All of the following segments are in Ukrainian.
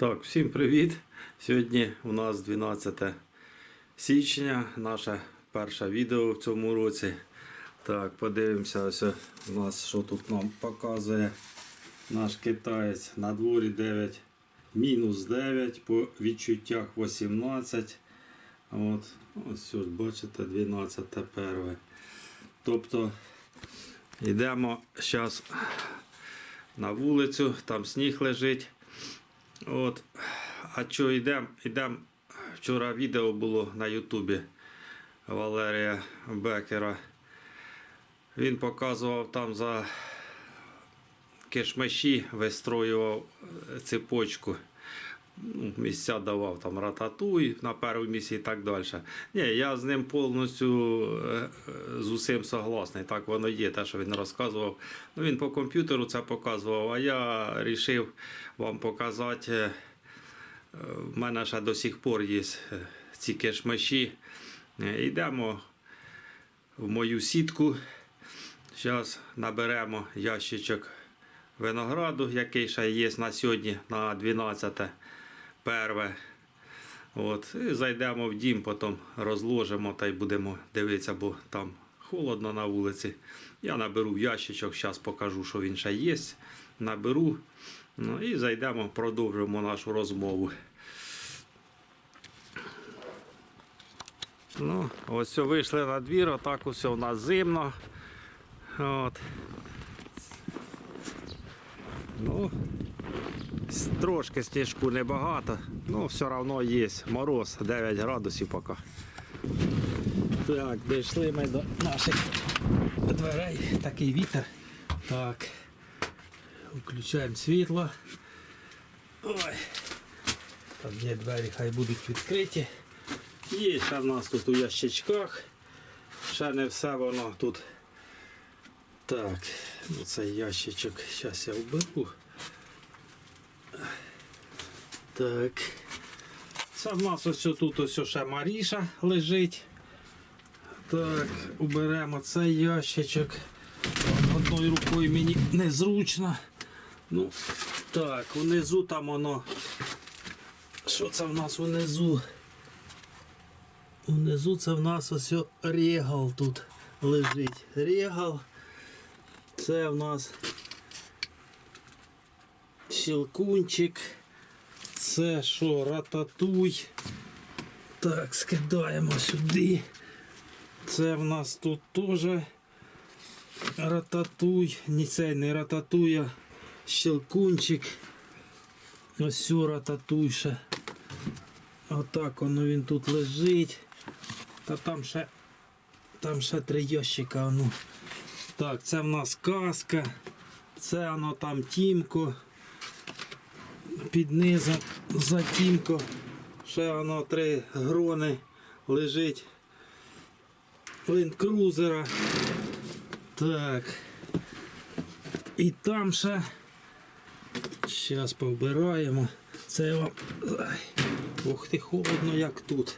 Так, всім привіт! Сьогодні у нас 12 січня, наше перше відео в цьому році. Так, подивимося, ось у нас що тут нам показує наш китаєць на дворі 9, мінус 9, по відчуттях 18. От, ось ось бачите, 12 перве. Тобто йдемо зараз на вулицю, там сніг лежить. От. А що йдемо? Йдем. Вчора відео було на Ютубі Валерія Бекера. Він показував там за кишмаші, вистроював цепочку. Ну, місця давав там рататуй на першому місці і так далі. Ні, я з ним повністю е, е, з усім согласний. Так воно є, те, що він розказував. Ну, він по комп'ютеру це показував, а я вирішив вам показати. е, В мене ще до сих пор є ці кишмиші. Е, Йдемо в мою сітку. Зараз наберемо ящичок винограду, який ще є на сьогодні, на 12 перве. От, і зайдемо в дім, потім розложимо та й будемо дивитися, бо там холодно на вулиці. Я наберу ящичок, зараз покажу, що він ще є. Наберу. Ну і зайдемо, продовжимо нашу розмову. Ну, ось вийшли на двір, отак усе у нас зимно. От. Ну, трошки сніжку небагато, ну все одно є. Мороз 9 градусів поки. Так, дійшли ми до наших дверей. Такий вітер. Так. Включаємо світло. Ой. Там є двері, хай будуть відкриті. Є ще в нас тут у ящичках. Ще не все воно тут. Так, ну цей ящичок зараз я вберу. Так. Це в нас ось тут ось ще Маріша лежить. Так, уберемо цей ящичок. Одною рукою мені незручно. Ну, так, унизу там воно. Що це в нас унизу? Унизу це в нас ось регал тут лежить. Регал. Це в нас щелкунчик. Це що, рататуй. Так, скидаємо сюди. Це в нас тут теж рататуй. Ні, цей не рататуй, а щелкунчик. Ось сю рататуй ще. Отак воно він тут лежить. Та там ще, там ще три ящика. Ну. Так, це в нас каска. Це воно там тімко. Під низом затімко. Ще воно три грони лежить. Лендкрузера. Так. І там ще. Зараз повбираємо. Це вам. Ух ти, холодно як тут.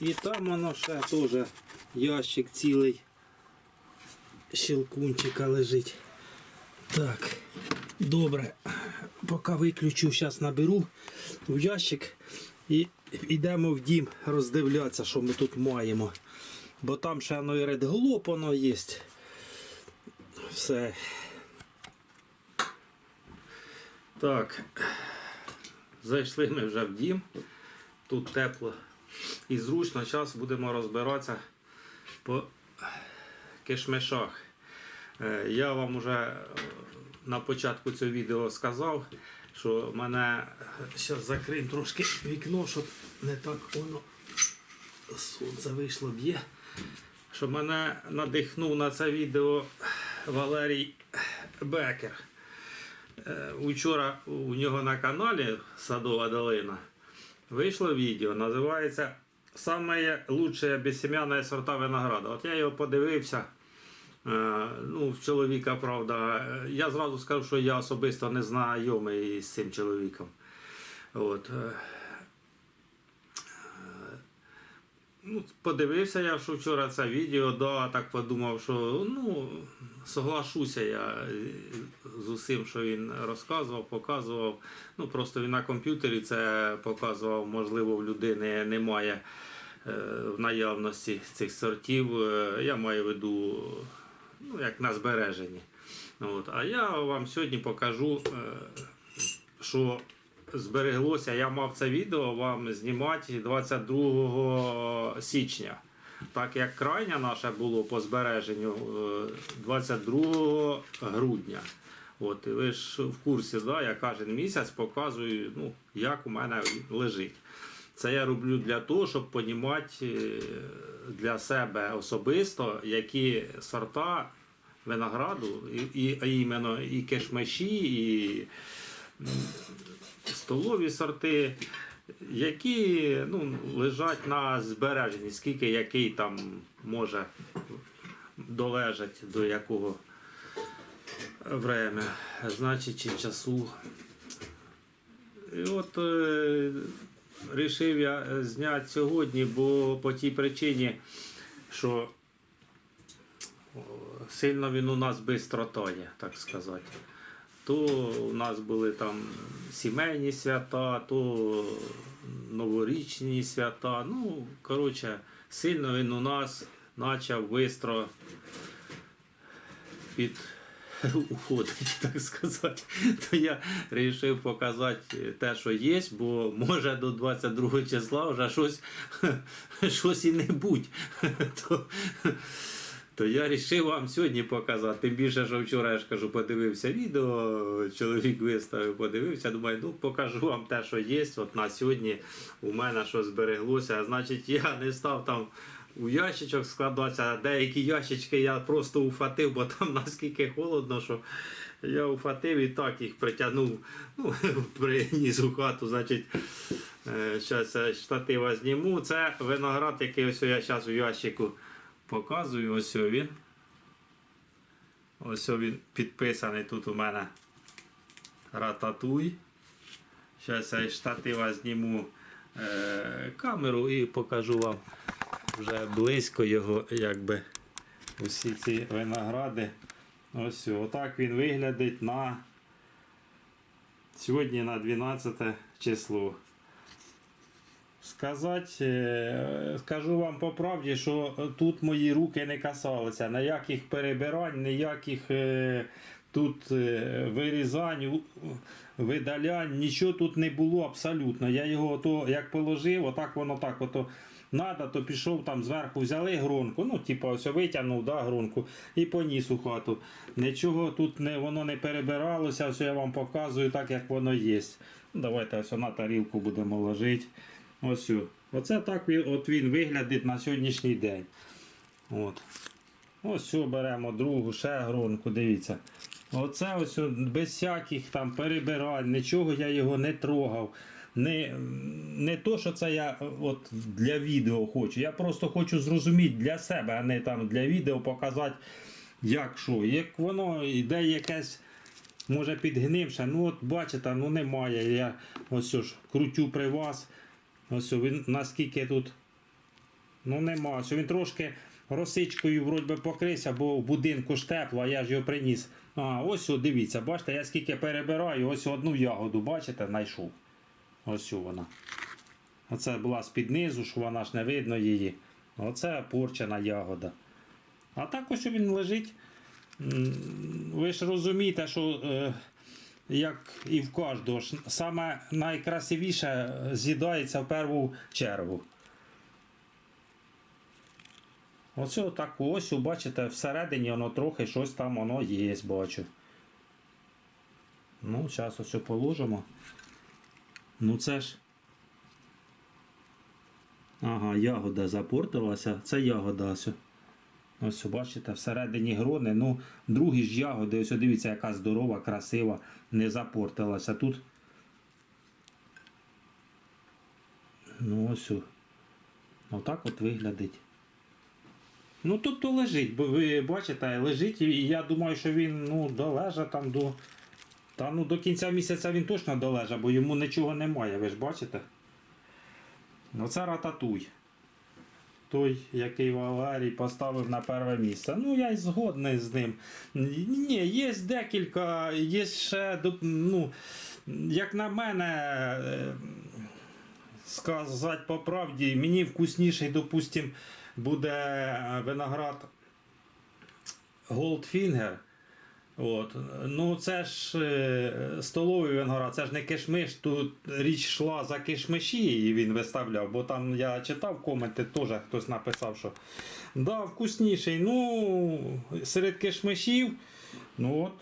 І там воно ще теж ящик цілий щелкунчика лежить. Так, добре. Поки виключу, зараз наберу в ящик і йдемо в дім роздивлятися, що ми тут маємо. Бо там ще воно і редглоп воно є. Все. Так. Зайшли ми вже в дім. Тут тепло і зручно. Зараз будемо розбиратися по кишмишах. Е, Я вам вже на початку цього відео сказав, що мене зараз закриємо трошки вікно, щоб не так воно сонце вийшло б'є. Що мене надихнув на це відео Валерій Бекер. Е, Учора у нього на каналі Садова долина вийшло відео, називається Саме лучше безсем'яне сорта винограда. От я його подивився. Е, Ну, в чоловіка, правда, е, я зразу скажу, що я особисто не знайомий з цим чоловіком. От. е, Ну, подивився я, що вчора це відео, да, так подумав, що ну, соглашуся я е, з усім, що він розказував, показував. Ну, просто він на комп'ютері це показував, можливо, в людини немає е, в наявності цих сортів. Е, Я маю в виду, ну, як на збереженні. От. А я вам сьогодні покажу, е, що збереглося. Я мав це відео вам знімати 22 січня. Так як крайнє наше було по збереженню е, 22 грудня. От, і ви ж в курсі, да, я кожен місяць показую, ну, як у мене лежить. Це я роблю для того, щоб розуміти для себе особисто, які сорта винограду, і, і, іменно і кишмиші, і столові сорти, які ну, лежать на збереженні, скільки який там може долежать до якого время, значить, чи часу. І от е, рішив я е, зняти сьогодні, бо по тій причині, що сильно він у нас швидко тає, так сказати. То у нас були там сімейні свята, то новорічні свята. Ну, коротше, сильно він у нас почав швидко під уходить, так сказати. То я вирішив показати те, що є, бо може до 22 числа вже щось, щось і не будь. То, то я вирішив вам сьогодні показати. Тим більше, що вчора я ж кажу, подивився відео, чоловік виставив, подивився. Думаю, ну покажу вам те, що є. От на сьогодні у мене що збереглося. Значить, я не став там у ящичок складатися, деякі ящички я просто уфатив, бо там наскільки холодно, що я уфатив і так їх притягнув, ну, приніс у хату, значить. Зараз я штатива зніму. Це виноград, який ось я зараз у ящику показую. Ось він. Ось він підписаний тут у мене рататуй. Зараз я штатива зніму е, камеру і покажу вам вже близько його, якби усі ці виногради. Ось отак він виглядить на сьогодні на 12 число. Сказати, е, скажу вам по правді, що тут мої руки не касалися, ніяких перебирань, ніяких е, тут е, вирізань, видалянь, нічого тут не було абсолютно. Я його то як положив, отак воно так ото надо, то пішов там зверху, взяли гронку, ну, типу, ось витягнув да, гронку і поніс у хату. Нічого тут не, воно не перебиралося, ось я вам показую так, як воно є. Давайте ось на тарілку будемо ложити. Ось. Оце так він, от він виглядить на сьогоднішній день. От. Ось беремо другу, ще гронку, дивіться. Оце ось без всяких там перебирань, нічого я його не трогав. Не, не то, що це я е, от для відео хочу. Я просто хочу зрозуміти для себе, а не там для відео показати, як що. Як воно йде якесь, може підгнивше. Ну от бачите, ну немає. Я ось ж крутю при вас. Ось він наскільки тут. Ну нема. Ось він трошки росичкою вроді би покрився, бо в будинку ж тепло, а я ж його приніс. А, ось дивіться, бачите, я скільки перебираю, ось одну ягоду, бачите, знайшов. Ось вона. Оце була з-під низу, що вона ж не видно її. Оце порчена ягода. А так ось він лежить. Ви ж розумієте, що е, як і в кожного, саме найкрасивіше з'їдається в першу чергу. Оце так ось, бачите, всередині воно трохи щось там воно є, бачу. Ну, зараз ось положимо. Ну це ж. Ага, ягода запортилася. Це ягода ось. Ось, бачите, всередині грони. Ну, другі ж ягоди, ось дивіться, яка здорова, красива, не запортилася. Тут. Ну, ось. Отак от виглядить. Ну тут то лежить, бо ви бачите, лежить, і я думаю, що він ну, долежа там до. Та ну до кінця місяця він точно долежа, бо йому нічого немає, ви ж бачите? Ну це рататуй. той, який Валерій поставив на перше місце. Ну, я й згодний з ним. Ні, є декілька, є ще, ну, як на мене, е, сказати по правді, мені вкусніший, допустим, буде е, виноград Goldfinger. От. Ну, це ж е, столовий виноград, це ж не кишмиш. Тут річ йшла за кишмиші, і він виставляв. Бо там я читав коменти, теж хтось написав, що да, вкусніший. Ну, серед кишмишів, ну от.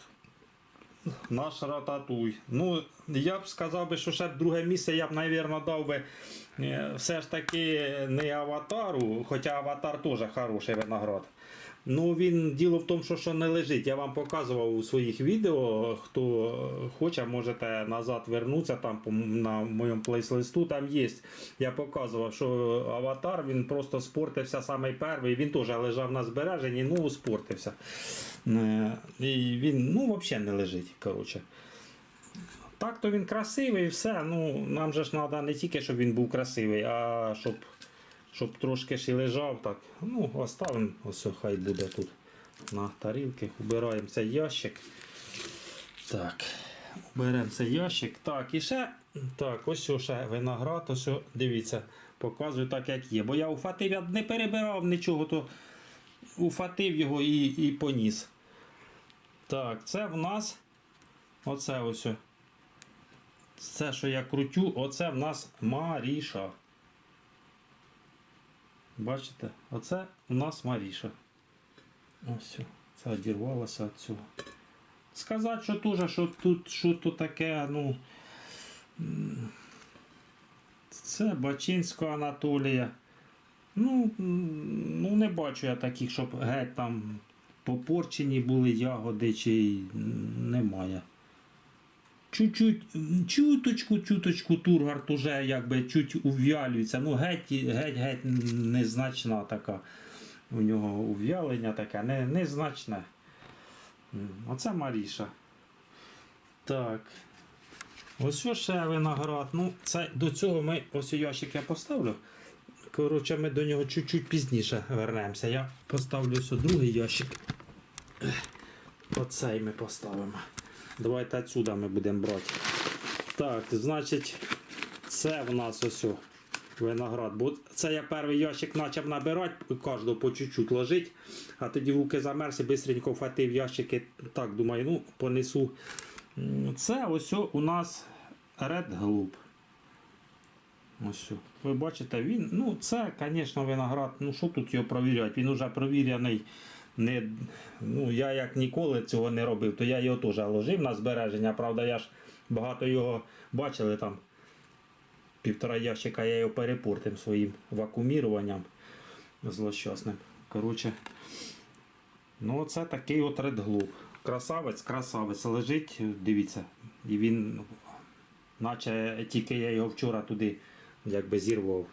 Наш рататуй. Ну, я б сказав би, що ще б друге місце я б, мабуть, дав би е, все ж таки не аватару, хоча аватар теж хороший виноград. Ну, він діло в тому, що, що не лежить. Я вам показував у своїх відео. Хто хоче, можете назад вернутися там на моєму плейслисту. Там є. Я показував, що аватар він просто спортився самий перший. Він теж лежав на збереженні, ну спортився. Е, І він ну, взагалі не лежить. коротше. Так, то він красивий, і все. Ну, нам же ж треба не тільки, щоб він був красивий, а щоб, щоб трошки ще лежав. Так. Ну, оставимо, ось хай буде тут на тарілки. Убираємо цей ящик. Так. Беремо цей ящик. Так, і ще. Так, ось ще виноград, ось дивіться, показую так, як є. Бо я уфатив, не перебирав нічого, то уфатив його і, і поніс. Так, це в нас. Оце ось. Це, що я крутю, оце в нас Маріша. Бачите? Оце у нас Маріша. Ось, це одірвалося від цього. Сказати, що теж, що тут що то таке, ну. Це Бачинська Анатолія. Ну, ну не бачу я таких, щоб геть там попорчені були ягоди, чи немає. Чуть-чуть, чуточку, чуточку тургард уже якби чуть ув'ялюється. Ну, геть, геть, геть незначна така. У нього ув'ялення таке, не, незначне. Оце Маріша. Так. Ось ось ще виноград. Ну, це, до цього ми ось ящик я поставлю. Коротше, ми до нього чуть-чуть пізніше вернемося. Я поставлю ось другий ящик. Оцей ми поставимо. Давайте отсюда ми будемо брати. Так, значить, це в нас ось виноград. Бо це я перший ящик почав набирати, кожного по чуть-чуть ложить, а тоді руки замерзли, бистренько вхватив ящики. Так, думаю, ну, понесу. Це ось у нас Red Globe. Ось. Ви бачите, він, ну це, звісно, виноград. Ну що тут його провіряти? Він вже провірений. Не, ну, я як ніколи цього не робив, то я його теж ложив на збереження. Правда, я ж багато його бачили там. Півтора ящика я його перепортив своїм вакууміруванням злощасним. Коротше, ну оце такий от Globe. Красавець, красавець лежить, дивіться, і він, наче тільки я його вчора туди якби зірвав.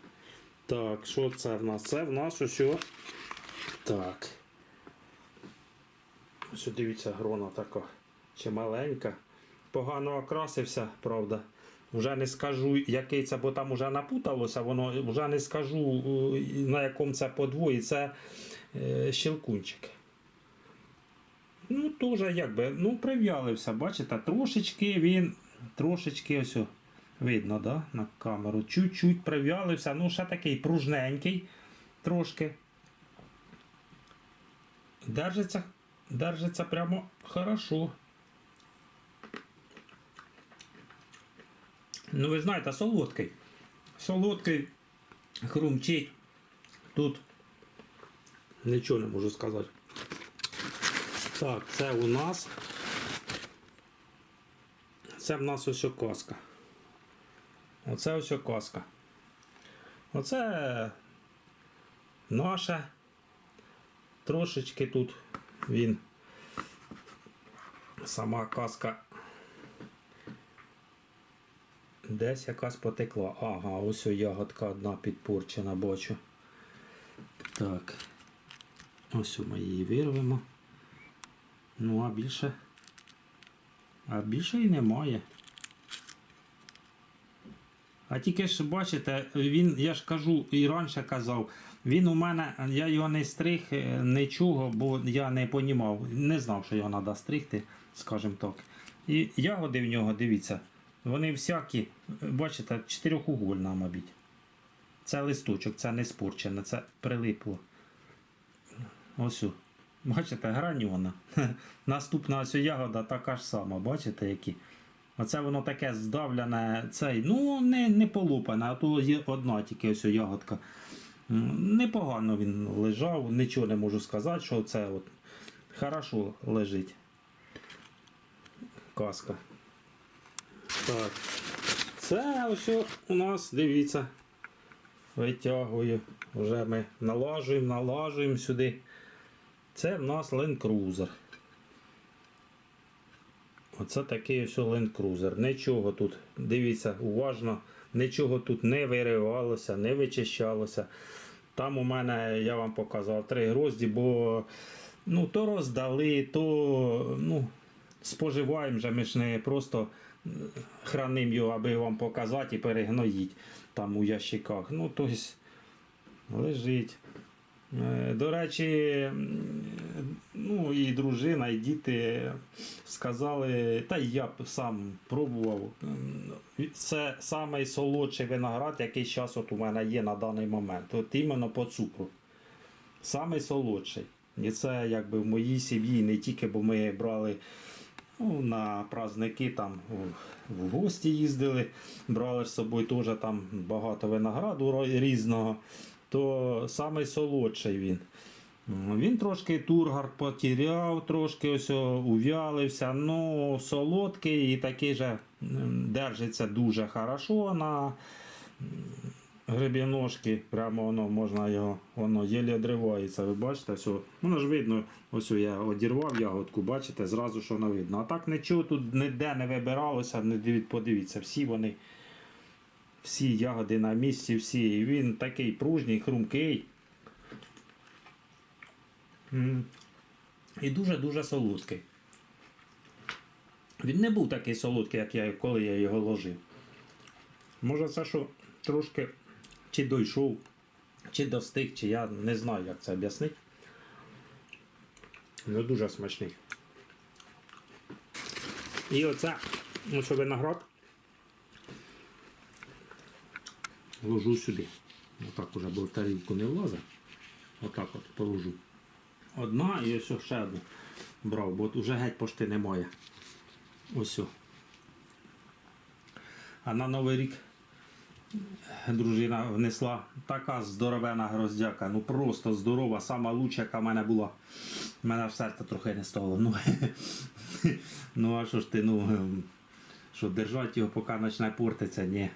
Так, що це в нас? Це в нас ось. Так. Ось дивіться, грона така чи маленька. Погано окрасився, правда. Вже не скажу, який це, бо там вже напуталося, воно вже не скажу, е, на якому це подвої. Це е, щелкунчик. Ну, теж якби, ну, прив'ялився, бачите, трошечки він, трошечки ось видно, да, на камеру. Чуть-чуть прив'ялився, ну, ще такий пружненький трошки. Держиться, держиться прямо хорошо. Ну, ви знаєте, солодкий. Солодкий, хрумчить. Тут нічого не можу сказати. Так, це у нас. Це в нас ось коска. Оце ось коска. Оце наше. Трошечки тут він. Сама каска. Десь якась потекла. Ага, ось ягодка одна підпорчена, бачу. Так. Ось ми її вирвемо. Ну, а більше. А більше і немає. А тільки ж бачите, він, я ж кажу і раніше казав, він у мене, я його не стриг е, нічого, бо я не понімав, не знав, що його треба стригти, скажімо так. І ягоди в нього, дивіться, вони всякі, бачите, чотирьохугольна, мабуть. Це листочок, це не спорчене, це прилипло. Ось. Бачите, граньона. Наступна ось ягода така ж сама, бачите, які. Оце воно таке здавлене, цей, ну, не, не полупане, а то одна тільки ось ягодка. Непогано він лежав, нічого не можу сказати, що це от хорошо лежить. Казка. Так. Це ось у нас, дивіться, витягую. Вже ми налажуємо, налажуємо сюди. Це в нас Land Cruiser. Оце такий ось Land Cruiser. Нічого тут, дивіться, уважно, нічого тут не виривалося, не вичищалося. Там у мене, я вам показав, три грозді, бо ну, то роздали, то ну, споживаємо же, ми ж не просто хранимо його, аби вам показати і перегноїть там у ящиках. Ну, тобто лежить. Е, До речі, ну і дружина, і діти сказали, та й я б сам пробував. Це самий солодший виноград, який зараз от у мене є на даний момент. От іменно по цукру. Самий солодший. І це якби в моїй сім'ї не тільки, бо ми брали ну, на праздники там в гості їздили, брали з собою теж там багато винограду різного то самий солодший він. Він трошки тургар потеряв, трошки ось увялився, ну солодкий і такий же держиться дуже хорошо на м, гребіножки. Прямо воно можна його, воно єлі одривається. Ви бачите, все. Воно ж видно, ось я одірвав ягодку, бачите, зразу що воно видно. А так нічого тут ніде не вибиралося, подивіться, всі вони всі ягоди на місці, всі. І він такий пружній, хрумкий. І дуже-дуже солодкий. Він не був такий солодкий, як я, коли я його ложив. Може, це що трошки чи дійшов, чи достиг, чи я не знаю, як це об'яснити. Ну, дуже смачний. І оце, ось виноград. Ложу сюди. Отак уже, бо в тарілку не влазить. Отак от положу. Одна і ось ще одну брав, бо вже геть пошти немає. Ось. А на Новий рік дружина внесла така здоровена гроздяка, ну просто здорова, сама лучша, яка в мене була. У мене аж серце трохи не стало. Ну, ну а що ж ти, ну, що держати його, поки почне портитися, ні.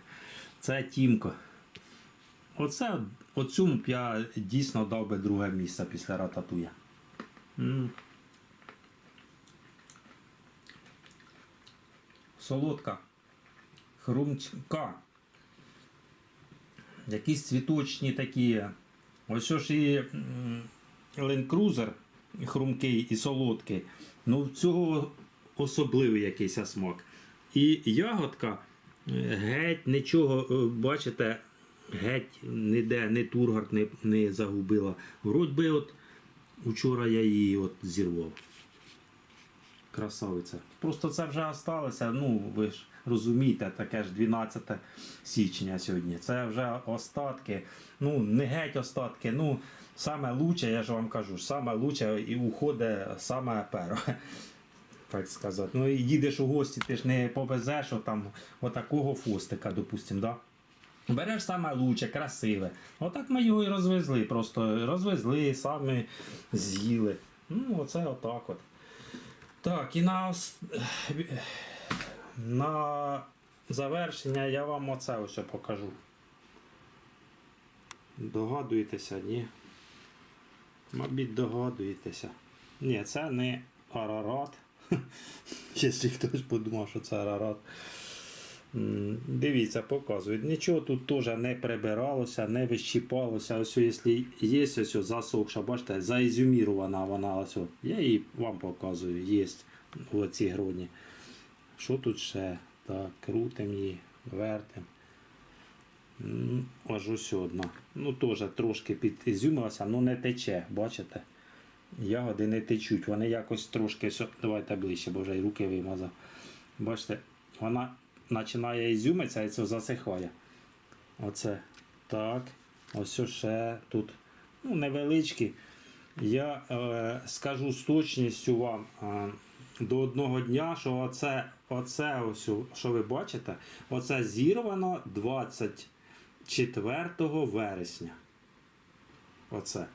Це Тімко. Оце оцьому б я дійсно дав би друге місце після рататуя. М. Солодка. Хрумчка. Якісь цвіточні такі. Ось що ж і Land хрумкий і солодкий. Ну, в цього особливий якийсь смак. І ягодка е, геть нічого, е, бачите, геть ніде не тургард не, не загубила. Вроді би от учора я її от зірвав. Красавиця. Просто це вже осталося, ну ви ж розумієте, таке ж 12 січня сьогодні. Це вже остатки. Ну, не геть остатки. Ну, саме лучше, я ж вам кажу, саме лучше і уходить саме перо. Так сказати. Ну і їдеш у гості, ти ж не повезеш там отакого фостика, допустим, да? Береш саме лучше, красиве. Отак ми його і розвезли. Просто розвезли, самі з'їли. Ну, оце отак от. Так, і на, на завершення я вам оце ось покажу. Догадуєтеся, ні? Мабуть, догадуєтеся. Ні, це не арарат. Якщо хтось подумав, що це арарат. Дивіться, показують. Нічого тут теж не прибиралося, не вищіпалося. Ось якщо є ось засохша, бачите, заізюмірована вона. Ось. Я її вам показую, є в оцій гроні. Що тут ще? Так, крутим її, вертим. Аж ось одна. Ну теж трошки підізюмилася, ну не тече, бачите? Ягоди не течуть, вони якось трошки. Давайте ближче, бо вже й руки вимазав. Бачите, вона починає ізюмитися і це засихає. Оце так. Ось ще тут ну, невеличкі. Я е, скажу з точністю вам е, до одного дня, що оце, оце ось, що ви бачите, оце зірвано 24 вересня. Оце.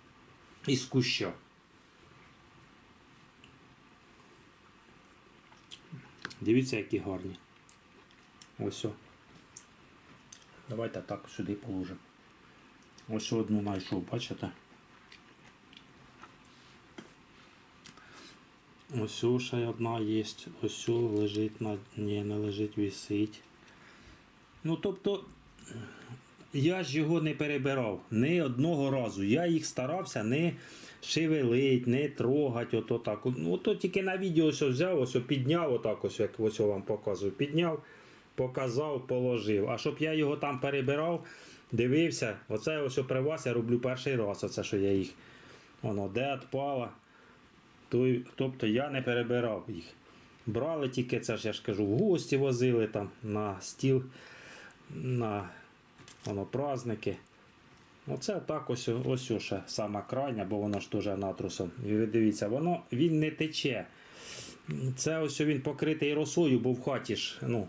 Із куща. Дивіться, які гарні. Ось. о. Давайте так сюди положимо. Ось одну знайшов, бачите? Ось ще одна є. Ось лежить на. Ні, не лежить, висить. Ну, тобто, я ж його не перебирав ні одного разу. Я їх старався не шевелить, не трогати, ото так. Ну, ото тільки на відео ось взяв, ось підняв, отак ось, як ось вам показую. Підняв, показав, положив. А щоб я його там перебирав, дивився, оце ось при вас я роблю перший раз, оце що я їх. Воно де відпало. Тобто я не перебирав їх. Брали тільки це ж я ж кажу, в гості возили там на стіл, на воно, праздники. Оце так ось, ось ще сама крайня, бо воно ж теж натрусом. І ви дивіться, воно він не тече. Це ось він покритий росою, бо в хаті ж. ну,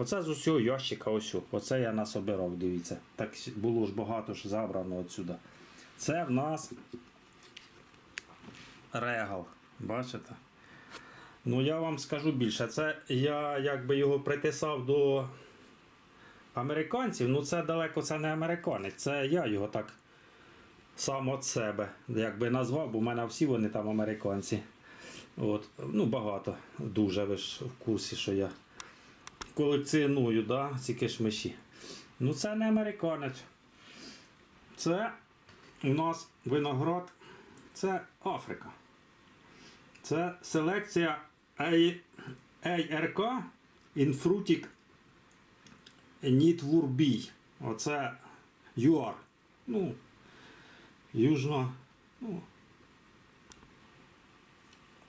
Оце з усього ящика ось. Оце я насобирав, дивіться. Так було ж багато ж забрано отсюди. Це в нас регал. Бачите? Ну я вам скажу більше. Це я якби його притисав до американців. Ну це далеко це не американець. Це я його так сам від себе якби назвав, бо в мене всі вони там американці. От. Ну багато. Дуже ви ж в курсі, що я колекціоную, да, ці кишмиші. Ну це не американець. Це у нас виноград. Це Африка. Це селекція ARK Infrutic Нітвурбій. Оце ЮАР. Ну, Южна. Ну,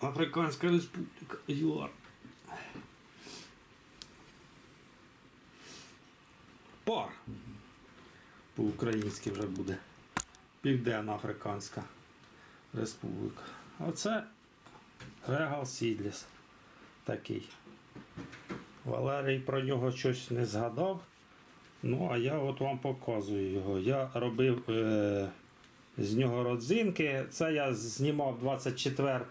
Африканська Республіка. ЮАР. Пар. По-українськи вже буде. Південна Африканська Республіка. Оце Регал Сідліс. Такий. Валерій про нього щось не згадав. Ну, а я от вам показую його. Я робив е, з нього родзинки. Це я знімав 24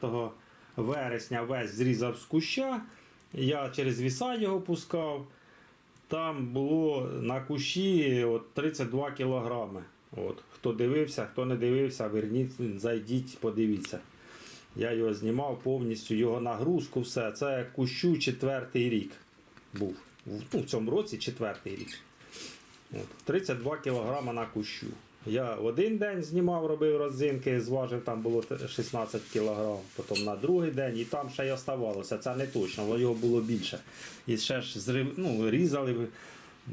вересня, весь зрізав з куща. Я через віса його пускав. Там було на кущі от 32 кілограми. От. Хто дивився, хто не дивився, верніть, зайдіть, подивіться. Я його знімав повністю, його нагрузку, все. Це кущу четвертий рік був. В- Ну, в цьому році четвертий рік. От. 32 кг на кущу. Я в один день знімав, робив родзинки, зважив, там було 16 кг, потім на другий день, і там ще й оставалося. Це не точно, бо його було більше. І ще ж зрив, ну, різали,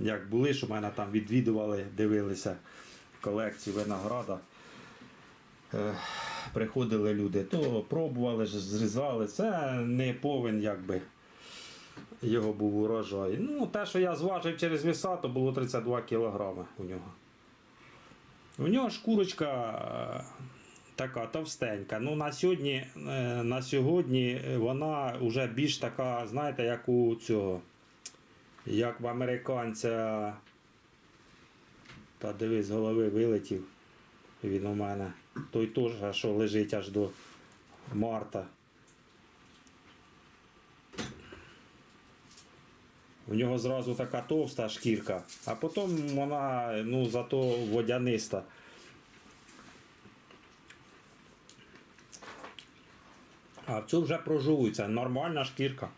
як були, що мене там відвідували, дивилися колекцію винограда. Е, приходили люди, то пробували зрізали. Це не повен, якби його був урожай. Ну, те, що я зважив через віса, то було 32 кілограми у нього. У нього шкурочка е, така товстенька. Ну, на сьогодні, е, на сьогодні вона вже більш така, знаєте, як у цього, як в американця. Та дивись, з голови вилетів. Він у мене. Той теж, що лежить аж до марта. У нього зразу така товста шкірка, а потім вона ну, зато водяниста. А в цю вже прожовується нормальна шкірка.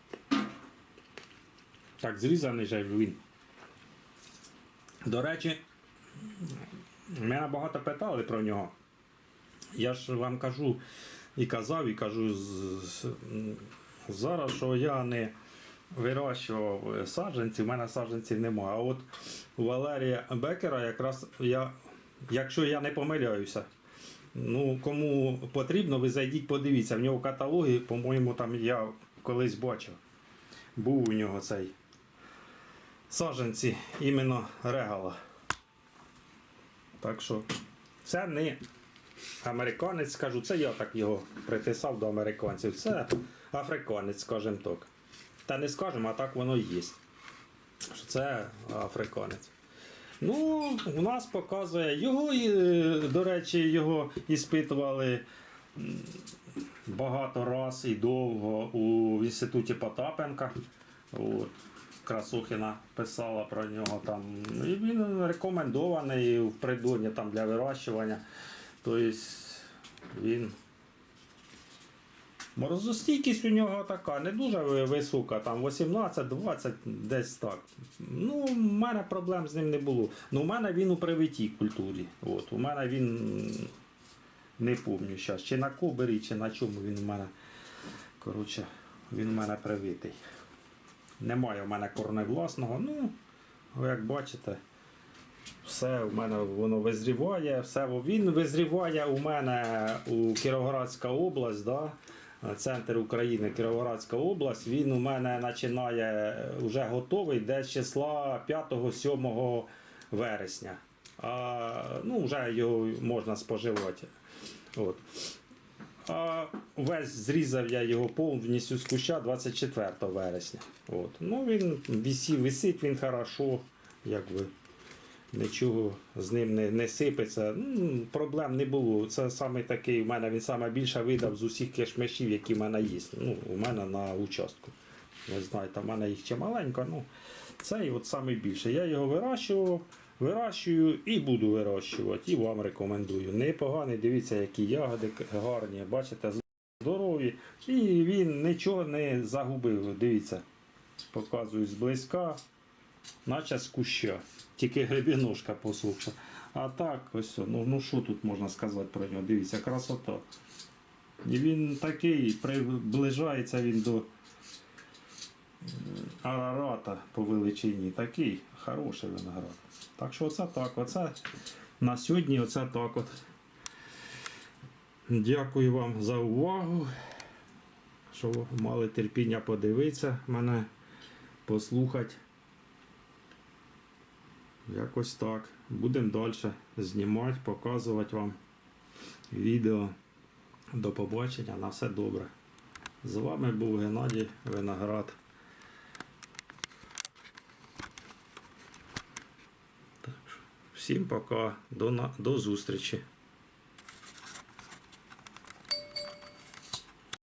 Так, зрізаний же він. До речі, мене багато питали про нього. Я ж вам кажу і казав, і кажу зараз, що я не вирощував саджанці, в мене саджанців немає. А от Валерія Бекера якраз я, якщо я не помиляюся, ну кому потрібно, ви зайдіть, подивіться. В нього в каталогі, по-моєму, там я колись бачив. Був у нього цей саджанці іменно регала. Так що це не американець, скажу, це я так його приписав до американців. Це африканець, скажімо так. Та не скажемо, а так воно і є. Що це африканець. Ну, у нас показує його, е, до речі, його іспитували багато раз і довго у інституті Потапенка. От. Красухіна писала про нього там. І він рекомендований в придонні там для вирощування. Тобто він. Морозостійкість у нього така, не дуже висока, там 18-20, десь так. Ну, у мене проблем з ним не було. Ну, у мене він у привитій культурі. От, у мене він не пам'ятаю зараз, чи на кобері, чи на чому він у мене. Коротше, він у мене привитий. Немає у мене корне власного. Ну, як бачите, все у мене воно визріває, все він визріває у мене у Кіровоградська область, да? Центр України, Кіровоградська область. Він у мене починає вже готовий десь числа 5-7 вересня. А, ну, вже його можна споживати. От. А весь зрізав я його повністю з куща 24 вересня. От. Ну, він висів, висить він хорошо, якби нічого з ним не, не сипеться. Ну, проблем не було. Це саме такий, у мене він саме більше видав з усіх кишмишів, які в мене є. Ну, у мене на участку. Ви знаєте, в мене їх чималенько, ну цей от саме більше. Я його вирощував, вирощую і буду вирощувати. І вам рекомендую. Непоганий, дивіться, які ягоди гарні. Бачите, здорові. І він нічого не загубив. Дивіться, показую зблизька наче з куща. Тільки гребіножка посохша. А так, ось, ну, ну що тут можна сказати про нього? Дивіться, красота. І він такий, приближається він до м, Арарата по величині. Такий хороший виноград. Так що оце так. Оце на сьогодні оце так от. Дякую вам за увагу. Що мали терпіння подивитися мене, послухати. Якось так. Будемо далі знімати, показувати вам відео. До побачення. На все добре. З вами був Геннадій Виноград. Всім пока. До, до зустрічі.